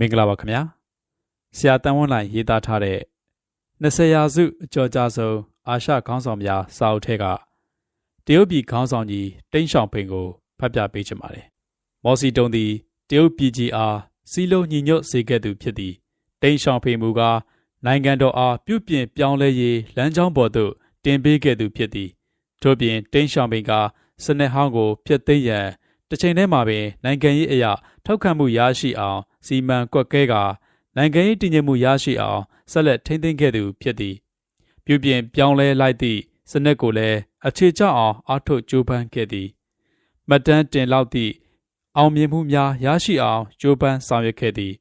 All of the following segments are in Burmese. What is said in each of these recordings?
မင်္ဂလာပါခင်ဗျာဆရာတန်ဝန်းလိုင်ရေးသားထားတဲ့20ရာစုအကျော်ကြားဆုံးအာရှခေါင်းဆောင်များစာအုပ်ထဲကတရုတ်ပြည်ခေါင်းဆောင်ကြီးတိန့်ရှောင်ဖိန်ကိုဖတ်ပြပေးချင်ပါတယ်မော်စီတုံသည်တရုတ်ပြည်ကြီးအားစီလုံးညီညွတ်စေခဲ့သူဖြစ်သည်တိန့်ရှောင်ဖိန်မူကားနိုင်ငံတော်အားပြုပြင်ပြောင်းလဲရေးလမ်းကြောင်းပေါ်သို့တင်ပေးခဲ့သူဖြစ်သည်ထို့ပြင်တိန့်ရှောင်ဖိန်ကစနစ်ဟောင်းကိုဖျက်သိမ်းရန်တစ်ချိန်တည်းမှာပင်နိုင်ငံရေးအရာထောက်ခံမှုရရှိအောင် စီမံကွက်ကဲကနိုင်ငံရေးတည်ငြိမ်မှုရရှိအောင်ဆက်လက်ထိန်းသိမ်းခဲ့သူဖြစ်သည်ပြုပြင်ပြောင်းလဲလိုက်သည့်စနစ်ကိုလည်းအခြေကျအောင်အားထုတ်ကြိုးပမ်းခဲ့သည်မတန်းတင်လောက်သည့်အောင်မြင်မှုများရရှိအောင်ကြိုးပမ်းဆောင်ရွက်ခဲ့သည်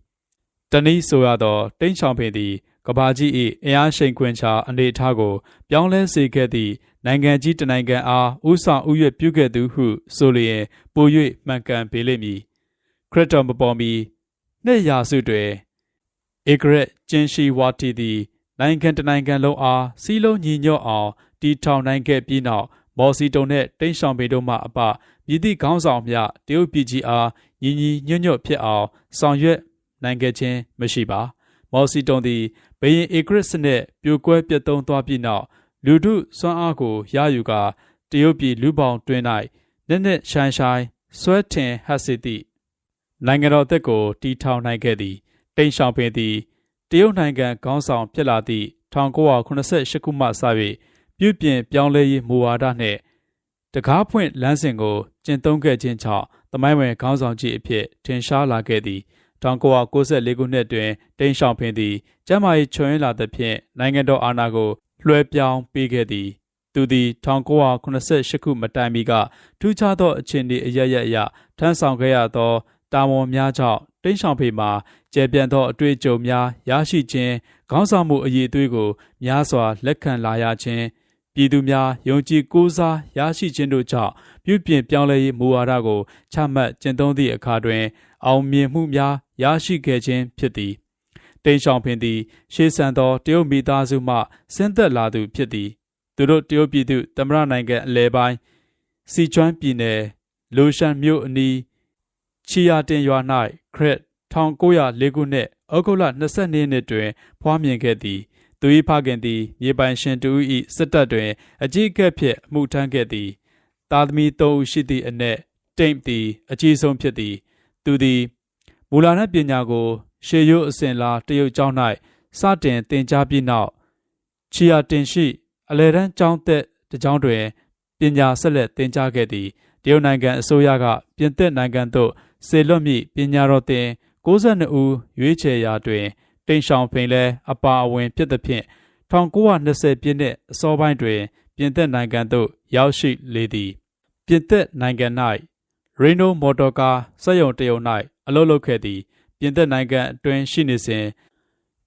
တနည်းဆိုရသောတိန့်ချောင်ပင်သည်ကဘာကြီး၏အင်အားရှိန်ခွင်ချအနေအထားကို ပြောင်းလဲစေခဲ့သည့်နိုင်ငံကြီးတနိုင်ငံအားဥဆောင်ဥရွက်ပြုခဲ့သူဟု ဆိုလျင်ပို၍မှန်ကန်ပေလိမ့်မည်ခရစ်တော်မပေါ်မီ နှစ်ရာစုတွင်ဧကရက်ကျင်းရှိဝါတီသည်နိုင်ငံတနိုင်ငံလုံးအားစီးလုံးညီညွတ်အောင်တီထောင်နိုင်ခဲ့ပြီးနောက်မော်စီတုံနှင့်တိန့်ဆောင်ပေတို့မှအပမြည်သည့်ခေါင်းဆောင်များတရုတ်ပြည်ကြီးအားညီညီညွတ်ညွတ်ဖြစ်အောင်ဆောင်ရွက်နိုင်ခဲ့ခြင်းမရှိပါမော်စီတုံသည်ဘရင်ဧကရက်စနစ်ပြိုကွဲပြတ်သုံးသွားပြီးနောက်လူထုစွမ်းအားကိုရယူကာတရုတ်ပြည်လူပေါင်းတွင်၌နက်နက်ရှိုင်းရှိုင်းဆွဲထင်ဟပ်စေသည့် နိုင်ငံတော်အသက်ကိုတီထောင်နိုင်ခဲ့သည်တိန့်ရှောင်ပင်သည်တရုတ်နိုင်ငံခေါင်းဆောင်ဖြစ်လာသည့်1988ခုမှစ၍ပြုပြင်ပြောင်းလဲရေးမူဝါဒနှင့်တကားဖွင့်လမ်းစဉ်ကိုကျင့်သုံးခဲ့ခြင်းကြောင့်သမိုင်းဝင်ခေါင်းဆောင်ကြီးအဖြစ်ထင်ရှားလာခဲ့သည်1994ခုနှစ်တွင်တိန့်ရှောင်ပင်သည်ကျမ်းမာရေးချွန်ရလာသဖြင့်နိုင်ငံတော်အာဏာကိုလွှဲပြောင်းပေးခဲ့သည်သူသည်1988ခုမတိုင်မီကထူးခြားသောအခြေအနေအရရအရထမ်းဆောင်ခဲ့ရသော တာဝန်များကြောင့်တိန့်ဆောင်ဖေမှာကျေပြန့်သောအတွေ့အကြုံများရရှိခြင်းခေါင်းဆောင်မှုအရေးအသွေးကိုများစွာလက်ခံလာရခြင်းပြည်သူများယုံကြည်ကိုးစားရရှိခြင်းတို့ကြောင့်ပြုပြင်ပြောင်းလဲရေးမူဝါဒကိုချမှတ်ကျင့်သုံးသည့်အခါတွင် အောင်မြင်မှုများရရှိခဲ့ခြင်းဖြစ်သည်တိန့်ဆောင်ဖင်သည်ရှေးဆန်သောတရုတ်မိသားစုမှဆင်းသက်လာသူဖြစ်သည်သူတို့တရုတ်ပြည်သူတမရနိုင်ငံအလဲပိုင်းစီကျွမ်းပြည်နယ်လိုရှန်မြို့အနီး ချီယာတင်ရွာ၌ခရစ်1904ခုနှစ်ဩဂုတ်လ22ရက်နေ့တွင် ဖွားမြင်ခဲ့သည်သူ၏ဖခင်သည်မြေပိုင်ရှင်တူ၏စစ်တပ်တွင် အကြီးအကဲဖြင့်အမှုထမ်းခဲ့သည်သားသမီး၃ဦးရှိသည့်အနက်တိမ်သည် အကြီးဆုံးဖြစ်သည် သူသည်မူလာနတ်ပညာကို ရှေရိုးအစဉ်လာတရုတ်ကျောင်း၌စတင်သင်ကြားပြီးနောက်ချီယာတင်ရှိ အလဲတန်းကျောင်းသက်တကျောင်းတွင်ပညာဆက်လက်သင်ကြားခဲ့သည် တရုတ်နိုင်ငံအစိုးရကပြင်သစ်နိုင်ငံသို့စေလွတ်မည့်ပညာတော်သင်62ဦးရွေးချယ်ရာတွင်တိန့်ရှောင်ဖိန်လဲအပါအဝင်ဖြစ်သဖြင့်1920ပြည့်နှစ်အစောပိုင်းတွင် ပြင်သစ်နိုင်ငံသို့ရောက်ရှိလေသည်ပြင်သစ်နိုင်ငံ၌ရေနိုမော်တော်ကားစက်ရုံတရုံ၌အလုပ်လုပ်ခဲ့သည်ပြင်သစ်နိုင်ငံအတွင်းရှိနေစဉ်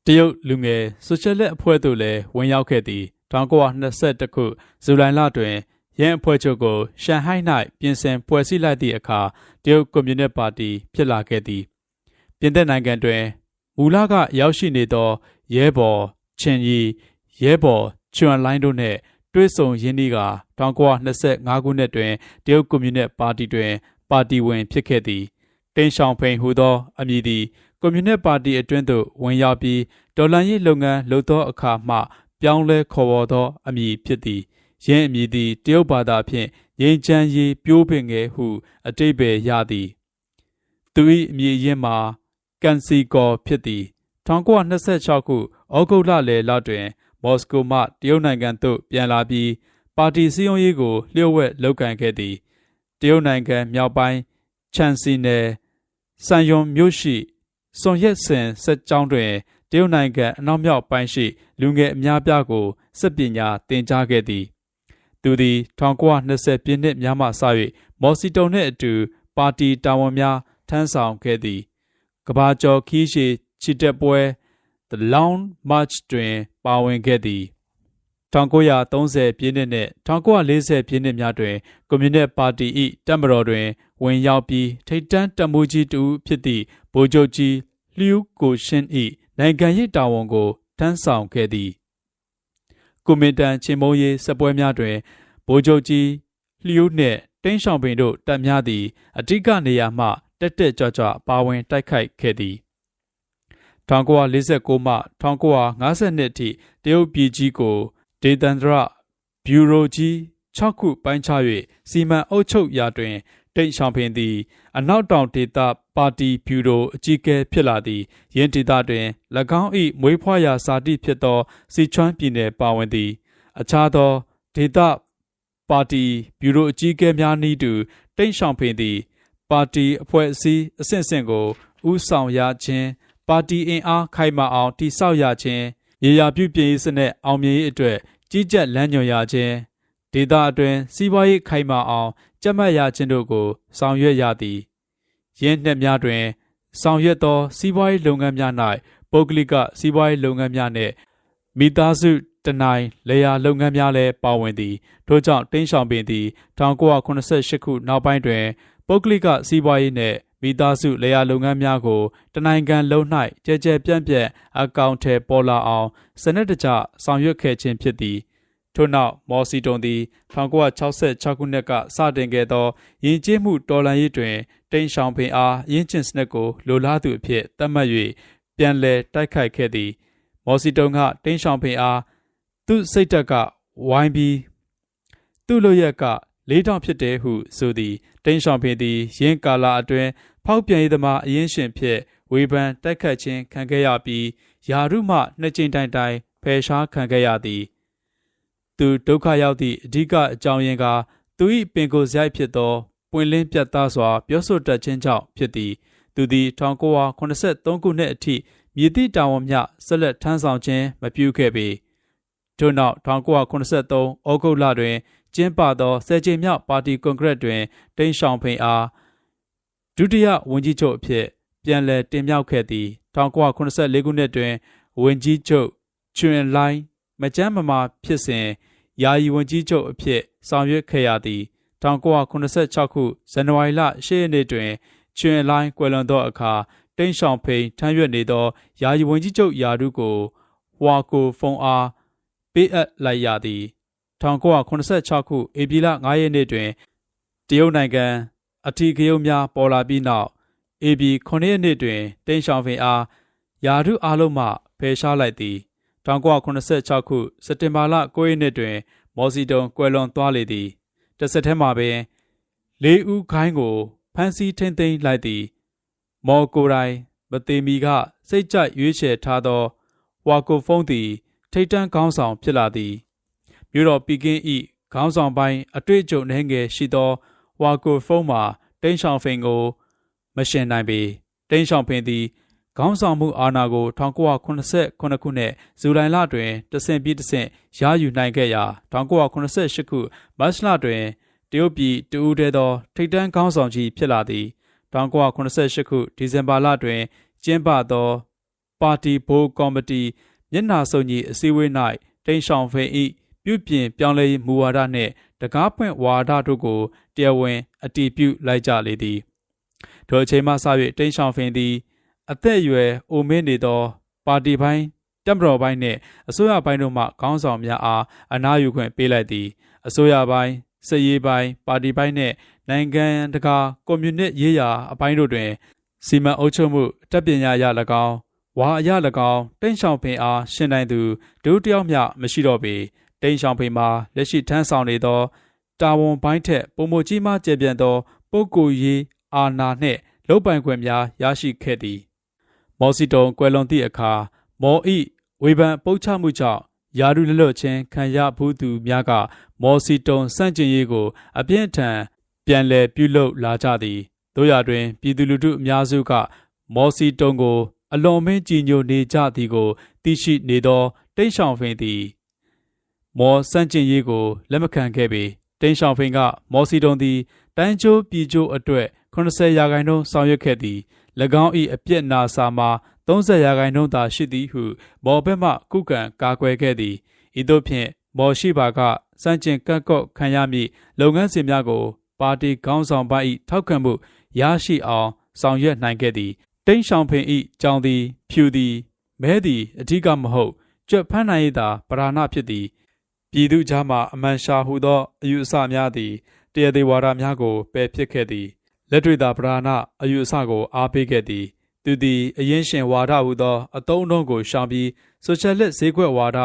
တရုတ်လူငယ်ဆိုရှယ်လစ်အဖွဲ့သို့လည်းဝင်ရောက်ခဲ့သည်1921ခုဇူလိုင်လတွင် ရန်အဖွဲ့ချုပ်ကိုရှန်ဟိုင်း၌ပြင်ဆင်ဖွဲ့စည်းလိုက်သည့်အခါတရုတ်ကွန်မြူနစ်ပါတီဖြစ်လာခဲ့သည်ပြင်သစ်နိုင်ငံတွင်မူလကရောက်ရှိနေသောရဲဘော်ချင်းရီရဲဘော်ချွန်လိုင်းတို့နှင့်တွဲဆုံရင်းနှီးက1925ခုနှစ်တွင်တရုတ်ကွန်မြူနစ်ပါတီတွင် ပါတီဝင်ဖြစ်ခဲ့သည်တိန့်ရှောင်ဖိန်ဟူသောအမည်သည်ကွန်မြူနစ်ပါတီအတွင်းသို့ဝင်ရောက်ပြီးဒေါ်လာရေးလုပ်ငန်းလုပ်သောအခါမှ ပြောင်းလဲခေါ်ဝေါ်သောအမည်ဖြစ်သည် ယင်းအမည်သည်တရုတ်ဘာသာဖြင့်ငြိမ်းချမ်းရေးပြိုးပင်ငယ်ဟု အတိတ်ပဲရသည်သူ၏အမည်ရင်းမှာကန်စီကော်ဖြစ်သည်1926ခုဩဂုတ်လလယ်လတွင် မော်စကိုမှတရုတ်နိုင်ငံသို့ပြန်လာပြီးပါတီစည်းရုံးရေးကိုလျှို့ဝှက်လုပ်ကင်ခဲ့သည်တရုတ်နိုင်ငံမြောက်ပိုင်းချန်စီနယ်စန်ယွန်မြို့ရှိစွန်ရက်စင်စက်ကျောင်းတွင်တရုတ်နိုင်ငံအနောက်မြောက်ပိုင်းရှိလူငယ်အများပြားကိုစစ်ပညာသင်ကြားခဲ့သည် သူသည်1920ပြည့်နှစ်များမှစ၍မော်စီတုံနှင့်အတူပါတီတာဝန်များထမ်းဆောင်ခဲ့သည်ကဘာကျော်ခီးရှိချီတက်ပွဲ The Long March တွင် ပါဝင်ခဲ့သည်1930ပြည့်နှစ်နှင့်1940ပြည့်နှစ်များတွင်ကွန်မြူနစ်ပါတီ၏တပ်မတော်တွင် ဝင်ရောက်ပြီးထိပ်တန်းတပ်မှုကြီးတူဖြစ်သည့်ဗိုလ်ချုပ်ကြီးလျူးကိုရှင်း၏နိုင်ငံရေးတာဝန်ကိုထမ်းဆောင်ခဲ့သည် ကွန်မင်တန်ချင်းမုံရေးစပွဲများတွင်ဗိုလ်ချုပ်ကြီးလျူးနှင့်တင်းဆောင်ပင်တို့တပ်များသည်အတိကနေရာမှတက်တက်ကြွကြွပါဝင်တိုက်ခိုက်ခဲ့သည်1946မှ1952အထိတရုတ်ပြည်ကြီးကိုဒေသန္တရဘျူရိုကြီး6ခုပိုင်းခြား၍စီမံအုပ်ချုပ်ရာတွင် တိတ်ဆောင်ဖင်သည်အနောက်တောင်ဒေသပါတီဘျူရိုအကြီးအကဲဖြစ်လာသည်ယင်းဒေသတွင်၎င်း၏မွေးဖွားရာဇာတိဖြစ်သောစီချွမ်းပြည်နယ်ပါဝင်သည်အခြားသောဒေသပါတီဘျူရိုအကြီးအကဲများနည်းတူတိတ်ဆောင်ဖင်သည်ပါတီအဖွဲ့အစည်းအဆင့်ဆင့်ကိုဥဆောင်ရခြင်းပါတီအင်အားခိုင်မာအောင်တိဆောက်ရခြင်းရေရာပြုပြင်ရေးစနစ်အောင်မြင်ရေးအတွက်ကြီးကြပ်လမ်းညွှန်ရခြင်း ဒေသအတွင်းစီးပွားရေးခိုင်မာအောင်ကြက်မှတ်ရခြင်းတို့ကို ဆောင်ရွက်ရသည်ယင်းနှစ်များတွင် ဆောင်ရွက်သော စီးပွားရေးလုပ်ငန်းများ၌ပုဂ္ဂလိကစီးပွားရေးလုပ်ငန်းများနှင့်မိသားစုတနိုင်လေယာလုပ်ငန်းများလည်းပါဝင်သည်ထို့ကြောင့်တင်းဆောင်ပင်သည်1988ခုနောက်ပိုင်းတွင်ပုဂ္ဂလိကစီးပွားရေးနှင့်မိသားစုလေယာလုပ်ငန်းများကိုတနိုင်ငံလုံး၌ကြဲကြဲပြန့်ပြန့်အကောင့်ထဲပေါ်လာအောင်စနစ်တကျဆောင်ရွက်ခဲ့ခြင်းဖြစ်သည် ထို့နောက်မော်စီတုံသည်1966ခုနှစ်ကစတင်ခဲ့သောယဉ်ကျေးမှုတော်လှန်ရေးတွင်တိန့်ရှောင်ပင်အားရင်းကျင်စနစ်ကိုလိုလားသူအဖြစ်သတ်မှတ်၍ပြန်လည်တိုက်ခိုက်ခဲ့သည်မော်စီတုံကတိန့်ရှောင်ပင်အားသူ့စိတ်တက်ကဝိုင်းပြီးသူ့လိုရက်ကလေးတောင်ဖြစ်တယ်ဟုဆိုသည်တိန့်ရှောင်ပင်သည်ရင်းကာလာအတွင်းဖောက်ပြန်ရေးသမားအရင်ရှင်ဖြစ်ဝေဖန်တိုက်ခတ်ခြင်းခံခဲ့ရပြီးယာရုမှနှစ်ကြိမ်တိုင်တိုင်ဖယ်ရှားခံခဲ့ရသည် သူဒုက္ခရောက်သည့်အဓိကအကြောင်းရင်းကသူ၏ပင်ကိုယ်စရိုက်ဖြစ်သောပွင့်လင်းပြတ်သားစွာ ပြောဆိုတတ်ခြင်းကြောင့်ဖြစ်သည်သူသည်1983ခုနှစ်အထိမြည်သည့်တာဝန်များဆက်လက်ထမ်းဆောင်ခြင်းမပြုခဲ့ပေထို့နောက်1983ဩဂုတ်လတွင်ကျင်းပသောဆယ်ကြိမ်မြောက်ပါတီကွန်ဂရက်တွင်တိန့်ရှောင်ဖိန်အားဒုတိယဝန်ကြီးချုပ်အဖြစ်ပြန်လည်တင်မြှောက်ခဲ့သည်1984ခုနှစ်တွင်ဝန်ကြီးချုပ်ချွင်လိုင်း မကြမ်းမမာဖြစ်စဉ်ယာယီဝန်ကြီးချုပ်အဖြစ်ဆောင်ရွက်ခဲ့ရသည်1986ခုဇန်နဝါရီလ10ရက်နေ့တွင်ချွင်လိုင်းကွယ်လွန်သောအခါတိန့်ဆောင်ဖိန်ထမ်းရွက်နေသောယာယီဝန်ကြီးချုပ်ယာရုကိုဟွာကိုဖုံအားပေးအပ်လိုက်ရသည်1986ခုဧပြီလ9ရက်နေ့တွင်တရုတ်နိုင်ငံအထီးကရုံများပေါ်လာပြီးနောက် AB 9ရက်နေ့တွင်တိန့်ရှောင်ဖင်အားယာရုအားလုံးမှဖယ်ရှားလိုက်သည် 1986ခုစက်တင်ဘာလ9ရက်နေ့တွင် မော်စီတုံကွယ်လွန်သွားလေသည်တစ်ဆက်တည်းမှာပင်လေးဦးခိုင်းကိုဖမ်းဆီးထိန်သိမ်းလိုက်သည် မော်ကိုတိုင်မသေးမီကစိတ်ကြိုက်ရွေးချယ်ထားသောဝါကိုဖုန်းသည် ထိတ်တန့်ခေါင်းဆောင်ဖြစ်လာသည်မြို့တော်ပီကင်း၏ခေါင်းဆောင်ပိုင်းအတွေ့အကြုံနှဲငယ်ရှိသောဝါကိုဖုန်းမှာတိန့်ဆောင်ဖိန်ကို မရှင်နိုင်ပေတိန့်ဆောင်ဖိန်သည် ခေါင်းဆောင်မှုအာဏာကို1989ခုနှစ်ဇူလိုင်လတွင်တဆင့်ပြီးတဆင့်ရယူနိုင်ခဲ့ရာ1988ခုမတ်လတွင်တရုတ်ပြည်တူဦးတဲသောထိပ်တန်းခေါင်းဆောင်ကြီးဖြစ်လာသည်1988ခုဒီဇင်ဘာလတွင် ကျင်းပသော ပါတီဘိုးကော်မတီမျက်နှာစုံညီအစည်းအဝေး၌တိန့်ဆောင်ဖိန်၏ပြုပြင်ပြောင်းလဲမူဝါဒနှင့်တကားဖွင့်ဝါဒတို့ကိုတရားဝင် အတည်ပြုလိုက်ကြလေသည်ထိုအချိန်မှစ၍တိန့်ဆောင်ဖင်သည် အသက်အရွယ်အိုမင်းနေသော ပါတီပိုင်းတပ်မတော်ပိုင်းနှင့်အစိုးရပိုင်းတို့မှခေါင်းဆောင်များအားအနားယူခွင့်ပေးလိုက်သည်အစိုးရပိုင်းစစ်ရေးပိုင်းပါတီပိုင်းနှင့်နိုင်ငံတကာကွန်မြူနစ်ရေးရာအပိုင်းတို့တွင်စီမံအုပ်ချုပ်မှုတပ်ပညာရ၎င်းဝါအရ၎င်းတိန့်ဆောင်ဖင်အားရှင်းနိုင်သူဒုတယောက်မျှမရှိတော့ပေတိန့်ဆောင်ဖင်မှာလက်ရှိထမ်းဆောင်နေသောတာဝန်ပိုင်းထက်ပုံမကြီးမှကျေပြန့်သောပုဂ္ဂိုလ်ရေးအာဏာနှင့်လုတ်ပိုင်ခွင့်များရရှိခဲ့သည် မော်စီတုံကွယ်လွန်သည့်အခါမော်ဤဝေဖန်ပုတ်ချမှုကြောင့်ယာရုလလွတ်ချင်းခံရဘူးသူများက မော်စီတုံစန့်ကျင်ရေးကို အပြင်းထန်ပြန်လည်ပြုလုပ်လာကြသည်တို့ရတွင် ပြည်သူလူထုအများစုက မော်စီတုံကို အလွန်မင်းကြည်ညိုနေကြသည်ကိုသိရှိနေသောတိန့်ဆောင်ဖင်သည် မော်စန့်ကျင်ရေးကိုလက်မခံခဲ့ပေတိန့်ဆောင်ဖင်က မော်စီတုံသည်တိုင်းကျိုးပြည်ကျိုးအတွက်80ရာခိုင်နှုန်းဆောင်ရွက်ခဲ့သည်၎ င်း၏အပြစ်နာစာမှာ30ရာခိုင်နှုန်းသာရှိသည်ဟုမော်ဘက်မှကုကံကာကွယ်ခဲ့သည်ဤသို့ဖြင့်မော်ရှိပါကစန့်ကျင်ကန့်ကော့ခံရမည့်လုပ်ငန်းစဉ်များကို ပါတီခေါင်းဆောင်ပိုင်း၏ထောက်ခံမှုရရှိအောင် ဆောင်ရွက်နိုင်ခဲ့သည်တိန့်ဆောင်ဖင်၏ကြောင်းသည် ဖြူသည်မဲသည်အထူးကမဟုတ်ကြွက်ဖန်းနိုင်သာပဓာနာဖြစ်သည်ပြည်သူကြားမှအမှန်ရှာဟုသောအယူအဆများသည်တရားသေးဝါဒများကိုပယ်ဖြစ်ခဲ့သည် လက်တွေ့သာပဓာနာအယူအဆကိုအားပေးခဲ့သည်သူသည်အရင်ရှင်ဝါဒဟူသောအတုံးအုံကိုရှောင်ပြီးဆိုရှယ်လစ်ဈေးကွက်ဝါဒ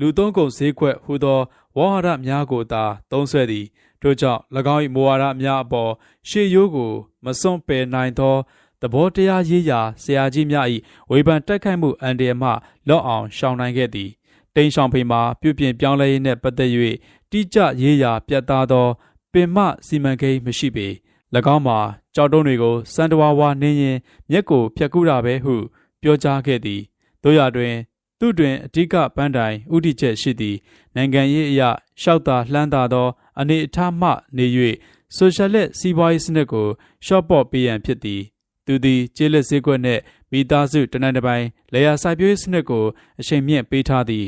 လူသုံးကုန်ဈေးကွက်ဟူသောဝါဒများကိုသာသုံးဆွဲသည်တို့ကြောင့်၎င်း၏မူဝါဒများအပေါ်ရှေ့ရိုးကိုမစွန့်ပယ်နိုင်သောသဘောတရားရေးရာဆရာကြီးများ၏ဝေဖန်တိုက်ခိုက်မှုအန်ဒီယမှလော့အောင်ရှောင်နိုင်ခဲ့သည်တိန်ဆောင်ဖေမှာပြုပြင်ပြောင်းလဲရေးနှင့်ပတ်သက်၍တိကျရေးရာပြတ်သားသောပင်မစီမံကိန်းမရှိပေ၎ င်းမှာကြောက်တုံးတွေကိုစံတဝါဝါနင်းရင်မျက်ကိုဖြတ်ကူးတာပဲဟု ပြောကြားခဲ့သည်တို့ရတွင် သူတွင်အဓိကပန်းတိုင်ဥတီချက်ရှိသည်နိုင်ငံရေးအရာရှောက်တာလှမ်းသာသော အနေအထားမှနေ၍ဆိုရှယ်လစ်စီးပွားရေးစနစ်ကိုရှော့ပေါ့ပေးရန်ဖြစ်သည်သူသည်ကျေးလက်စည်းကွက်နှင့်မိသားစုတနင်္လာပိုင်းလေယာစိုက်ပျိုးရေးစနစ်ကိုအချိန်မြင့်ပေးထားသည်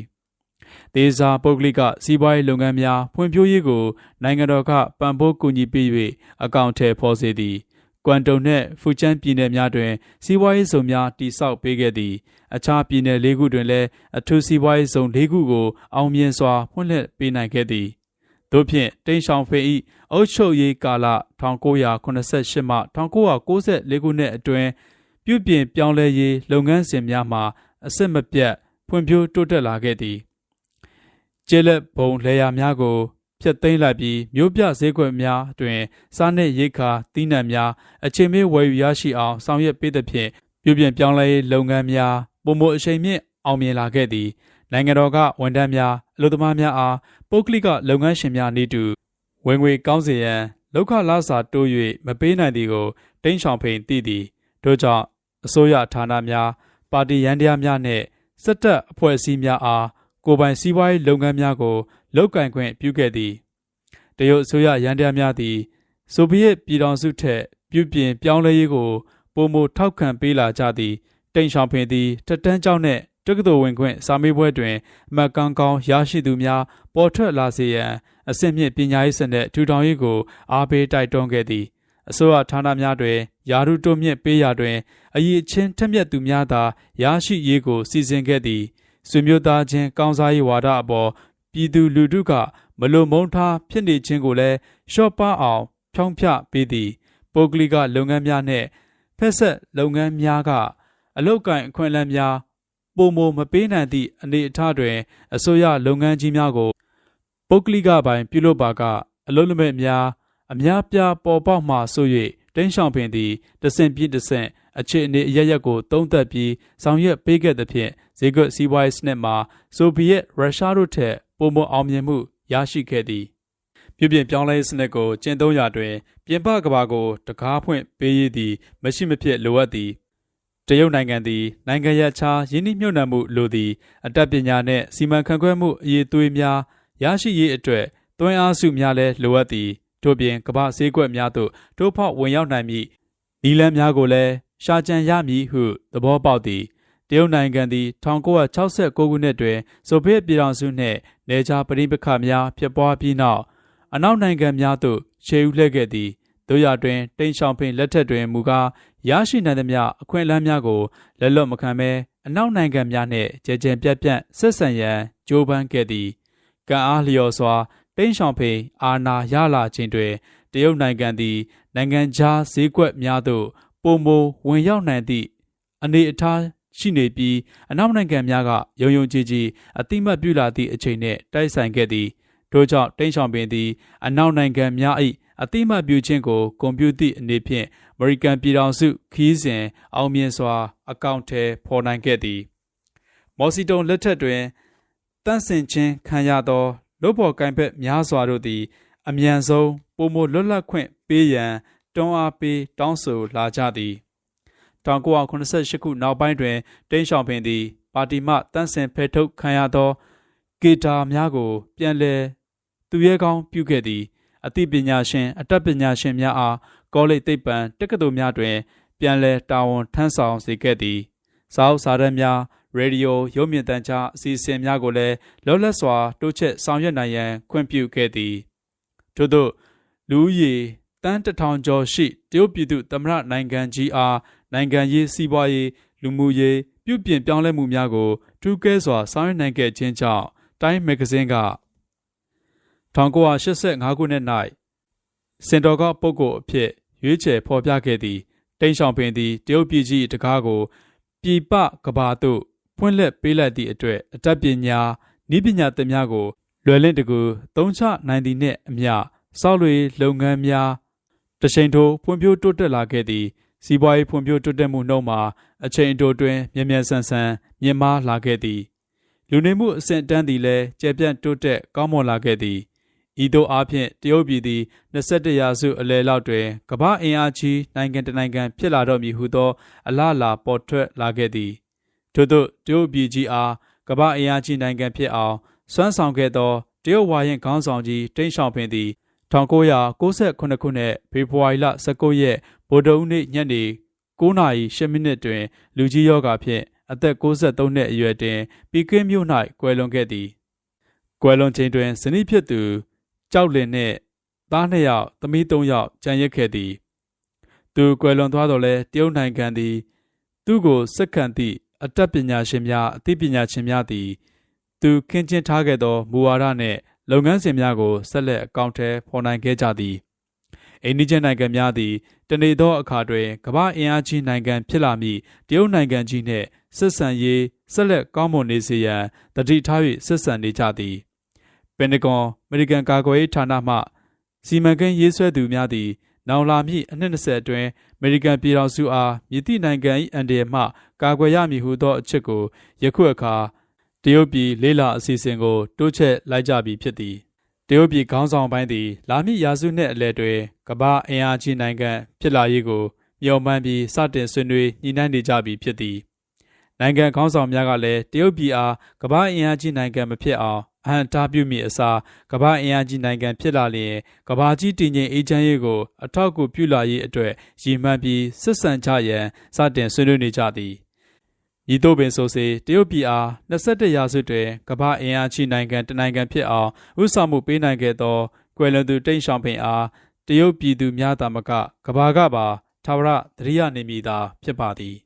ဒေဇာပုဂ္ဂလိကစီးပွားရေးလုပ်ငန်းများဖွံ့ဖြိုးရေးကိုနိုင်ငံတော်ကပံ့ပိုးကူညီပေး၍အကောင့်ထဲဖော်စေသည်ကွမ်တုံနှင့်ဖူချန်ပြည်နယ်များတွင်စီးပွားရေးဇုံများတိစောက်ပေးခဲ့သည်အခြားပြည်နယ်၄ခုတွင်လည်းအထူးစီးပွားရေးဇုံ၄ခုကိုအောင်မြင်စွာဖွင့်လှစ်ပေးနိုင်ခဲ့သည်တို့ဖြင့်တိန့်ရှောင်ဖေ၏အုပ်ချုပ်ရေးကာလ1988မှ1994ခုနှစ်အတွင်းပြုပြင်ပြောင်းလဲရေးလုပ်ငန်းစဉ်များမှာအစစ်မပြတ်ဖွံ့ဖြိုးတိုးတက်လာခဲ့သည် ကျေလက်ဘုံလေယာများကိုဖျက်သိမ်းလိုက်ပြီးမြို့ပြဈေးကွက်များတွင်စားနပ်ရိက္ခာသီးနှံများအချိန်မီဝယ်ယူရရှိအောင်ဆောင်ရွက်ပေးသဖြင့်ပြုပြင်ပြောင်းလဲရေးလုပ်ငန်းများပုံမအချိန်မြင့်အောင်မြင်လာခဲ့သည်နိုင်ငံတော်ကဝန်ထမ်းများအလုပ်သမားများအားပုဂ္ဂလိကလုပ်ငန်းရှင်များနေတူဝင်ငွေကောင်းစေရန်လောက်ခလာစာတိုး၍မပေးနိုင်သည်ကိုတိန့်ဆောင်ဖိန်သိသည်တို့ကြောင့်အစိုးရဌာနများပါတီရန်တရားများနှင့်စစ်တပ်အဖွဲ့အစည်းများအား ကိုပိုင်စီးပွားရေးလုပ်ငန်းများကိုလုတ်ကင်ခွင့်ပြုခဲ့သည်တရုတ်အစိုးရရန်တရားများသည်ဆိုဗီယက်ပြည်ထောင်စုထက်ပြုပြင်ပြောင်းလဲရေးကိုပုံမထောက်ခံပေးလာကြသည်တိန့်ဆောင်ဖင်သည်တက်တန်းကျောင်းနှင့်တက္ကသိုလ်ဝင်ခွင့်စာမေးပွဲတွင်အမှတ်ကောင်းကောင်းရရှိသူများပေါ်ထွက်လာစေရန်အဆင့်မြင့်ပညာရေးစနစ်ထူထောင်ရေးကိုအားပေးတိုက်တွန်းခဲ့သည်အစိုးရဌာနများတွင်ယာရုတိုးမြင့်ပေးရာတွင်အရေးချင်းထက်မြက်သူများသာရရှိရေးကိုစီစဉ်ခဲ့သည် ဆွေမျိုးသားချင်းကောင်းစားရေးဝါဒအပေါ်ပြည်သူလူထုကမလွန်မုန်းထားဖြစ်နေခြင်းကိုလည်းရှော့ပါအောင် ဖြောင်းဖြပေးသည်ပုဂ္ဂလိကလုပ်ငန်းများနှင့်ဖက်ဆက်လုပ်ငန်းများကအလုတ်ကင်အခွင့်အလမ်းများပုံမမပေးနိုင်သည့်အနေအထားတွင်အစိုးရလုပ်ငန်းကြီးများကိုပုဂ္ဂလိကပိုင်းပြုလုပ်ပါကအလုံးလက်မဲ့များအများပြားပေါ်ပေါက်မှဆို၍တင်းဆောင်ပင်သည်တဆင့်ပြည့်တဆင့် အခြေအနေအရရက်ကိုသုံးသပ်ပြီးဆောင်ရွက်ပေးခဲ့သဖြင့်ဈေးကွက်စီးပွားရေးစနစ်မှာဆိုဗီယက်ရုရှားတို့ထက်ပုံမအောင်မြင်မှုရရှိခဲ့သည်ပြုပြင်ပြောင်းလဲစနစ်ကိုကျင့်သုံးရာတွင် ပြင်ပကဘာကိုတကားဖွင့်ပေးရသည် မရှိမဖြစ်လိုအပ်သည်တရုတ်နိုင်ငံသည်နိုင်ငံရခြားယင်းနှိမ့်ညွတ်နှံမှုလိုသည်အတတ်ပညာနှင့်စီမံခန့်ခွဲမှုအရေးသွေးများရရှိရေးအတွက်သွင်းအားစုများလည်းလိုအပ်သည်ထို့ပြင်ကမ္ဘာဈေးကွက်များသို့ထိုးဖောက်ဝင်ရောက်နိုင်မည့်နီလန်းများကိုလည်း ရှာကြံရမည်ဟုသဘောပေါက်သည်တရုတ်နိုင်ငံသည်1969ခုနှစ်တွင်ဆိုဗီယက်ပြည်ထောင်စုနှင့်နေခြားပဋိပက္ခများဖြစ်ပွားပြီးနောက်အနောက်နိုင်ငံများသို့ခြေဥလှည့်ခဲ့သည်တို့ရတွင်တိန့်ရှောင်ဖိန်လက်ထက်တွင်မူကားရရှိနိုင်သမျှအခွင့်အလမ်းများကိုလက်လွတ်မခံဘဲအနောက်နိုင်ငံများနှင့်ကြဲကြဲပြန့်ပြန့်ဆက်ဆံရန်ကြိုးပမ်းခဲ့သည်ကံအားလျော်စွာတိန့်ရှောင်ဖိန်အာဏာရလာခြင်းတွင်တရုတ်နိုင်ငံသည်နိုင်ငံခြားဈေးကွက်များသို့ ပုံမဝင်ရောက်နိုင်သည့်အနေအထားရှိနေပြီးအနောက်နိုင်ငံများကယုံယုံကြည်ကြည်အတိမတ်ပြုလာသည့်အချိန်နှင့်တိုက်ဆိုင်ခဲ့သည်ထို့ကြောင့်တိန့်ဆောင်ပင်သည်အနောက်နိုင်ငံများ၏အတိမတ်ပြုခြင်းကိုကွန်ပျူတာအနေဖြင့်အမေရိကန်ပြည်ထောင်စုခီးစဉ်အောင်မြင်စွာ အကောင့်ထဲပေါ်နိုင်ခဲ့သည်မော်စီတုံလက်ထက်တွင်တန့်စင်ခြင်းခံရသောလုပ်ဖော်ကိုင်ဖက်များစွာတို့သည် အမြန်ဆုံးပုံမလွတ်လပ်ခွင့်ပေးရန် တွန်းအားပေးတောင်းဆိုလာကြသည်1988ခုနောက်ပိုင်းတွင်တိန့်ရှောင်ပင်သည် ပါတီမှတန့်စင်ဖယ်ထုတ်ခံရသောကေတာများကို ပြန်လည်သူရဲကောင်းပြုခဲ့သည်အသိပညာရှင်အတတ်ပညာရှင်များအားကောလိပ်သိပ္ပံတက္ကသိုလ်များတွင် ပြန်လည်တာဝန်ထမ်းဆောင်စေခဲ့သည်စာအုပ်စာတမ်းများရေဒီယိုရုပ်မြင်သံကြားအစီအစဉ်များကိုလည်းလောလတ်စွာတိုးချဲ့ဆောင်ရွက်နိုင်ရန်ခွင့်ပြုခဲ့သည်ထို့သောလူဦးရေ တန်းတထောင်ကျော်ရှိတရုတ်ပြည်သူသမ္မတနိုင်ငံကြီးအားနိုင်ငံရေးစီးပွားရေးလူမှုရေးပြုပြင်ပြောင်းလဲမှုများကိုထူးကဲစွာဆောင်ရွက်နိုင်ခဲ့ခြင်းကြောင့်တိုင်းမဂ္ဂဇင်းက1985ခုနှစ်၌စင်တော်ကပုဂ္ဂိုလ်အဖြစ်ရွေးချယ်ဖော်ပြခဲ့သည့်တိန့်ရှောင်ပင်သည်တရုတ်ပြည်ကြီးတကားကိုပြည်ပကဘာသို့ဖွင့်လှစ်ပေးလိုက်သည့်အတွက်အတတ်ပညာဤပညာသင်များကိုလွယ်လင့်တကူသုံးချနိုင်သည်နှင့်အမျှစောက်လွေလုပ်ငန်းများ တချိန်ထိုးဖွံ့ဖြိုးတိုးတက်လာခဲ့သည်စီးပွားရေးဖွံ့ဖြိုးတိုးတက်မှုနှုန်းမှာအချိန်အတိုအတွင်းမြန်မြန်ဆန်ဆန်မြင့်မားလာခဲ့သည်လူနေမှုအဆင့်တန်းသည်လည်းကျေပြန့်တိုးတက်ကောင်းမွန်လာခဲ့သည်ဤသို့အားဖြင့်တရုတ်ပြည်သည်21ရာစုအလယ်လောက်တွင်ကမ္ဘာအင်အားကြီးနိုင်ငံတစ်နိုင်ငံဖြစ်လာတော့မည်ဟုသော အလားအလာပေါ်ထွက်လာခဲ့သည်ထို့သောတရုတ်ပြည်ကြီးအားကမ္ဘာအင်အားကြီးနိုင်ငံဖြစ်အောင်စွမ်းဆောင်ခဲ့သောတရုတ်ဝါရင်ခေါင်းဆောင်ကြီးတိန့်ရှောင်ဖင်သည် 1998ခုနှစ်ဖေဖော်ဝါရီလ19ရက်ဗိုလ်တော်ဦးနေ့ညနေ9နာရီ10မိနစ်တွင် လူကြီးယောဂဖြင့်အသက်63နှစ်အရွယ်တွင်ပီကင်းမြို့၌ကွယ်လွန်ခဲ့သည်ကွယ်လွန်ချိန်တွင်ဇနီးဖြစ်သူကြောက်လင်နှင့်သားနှစ်ယောက်သမီးသုံးယောက်ကျန်ရစ်ခဲ့သည်သူကွယ်လွန်သွားတော်လဲတရုတ်နိုင်ငံသည် သူ့ကိုစက္ကန့်သည့်အတတ်ပညာရှင်များအသိပညာရှင်များသည် သူခင်းကျင်းထားခဲ့သောမူဝါဒနှင့် လုပ်ငန်းစဉ်များကိုဆက်လက်အကောင့်ထဲဖော်နိုင်ခဲ့ကြသည်အိန္ဒိယနိုင်ငံများသည်တနေသောအခါတွင်ကမ္ဘာအင်အားကြီးနိုင်ငံဖြစ်လာမည့်တရုတ်နိုင်ငံကြီးနှင့်ဆက်ဆံရေးဆက်လက်ကောင်းမွန်နေစေရန်တတိထား၍ဆက်ဆံနေကြသည်ပင်တဂွန်အမေရိကန်ကာကွယ်ရေးဌာနမှစီမံကိန်းရေးဆွဲသူများသည်နောင်လာမည့်အနှစ်20အတွင်းအမေရိကန်ပြည်ထောင်စုအားမြစ်တိနိုင်ငံ၏အန်ဒီယမှကာကွယ်ရမည်ဟုသောအချက်ကိုယခုအခါ တရုတ်ပြည်လေးလာအစီအစဉ်ကိုတိုးချဲ့လိုက်ကြပြီဖြစ်သည်တရုတ်ပြည်ခေါင်းဆောင်ပိုင်းသည်လာမည့်ရာစုနှစ်အလယ်တွင်ကမ္ဘာအင်အားကြီးနိုင်ငံဖြစ်လာရေးကိုမျှော်မှန်းပြီးစတင်ဆွေးနွေးညှိနှိုင်းနေကြပြီဖြစ်သည်နိုင်ငံခေါင်းဆောင်များကလည်းတရုတ်ပြည်အားကမ္ဘာအင်အားကြီးနိုင်ငံမဖြစ်အောင်အဟံတားပြုမိအစားကမ္ဘာအင်အားကြီးနိုင်ငံဖြစ်လာလျင်ကမ္ဘာကြီးတည်ငြိမ်အေးချမ်းရေးကိုအထောက်အကူပြုလာရေးအတွက်ရည်မှန်းပြီးစစ်ဆန်ကြရန်စတင်ဆွေးနွေးနေကြသည် ဤသို့ပင်ဆိုစေတရုတ်ပြည်အား21ရာစုတွင်ကမ္ဘာအင်အားကြီးနိုင်ငံတနိုင်ငံဖြစ်အောင်ဥဆောင်မှုပေးနိုင်ခဲ့သောကွယ်လွန်သူတိန့်ရှောင်ဖင်အားတရုတ်ပြည်သူများသာမကကဘာကပါသာဝရသတိရနေမိသာဖြစ်ပါသည်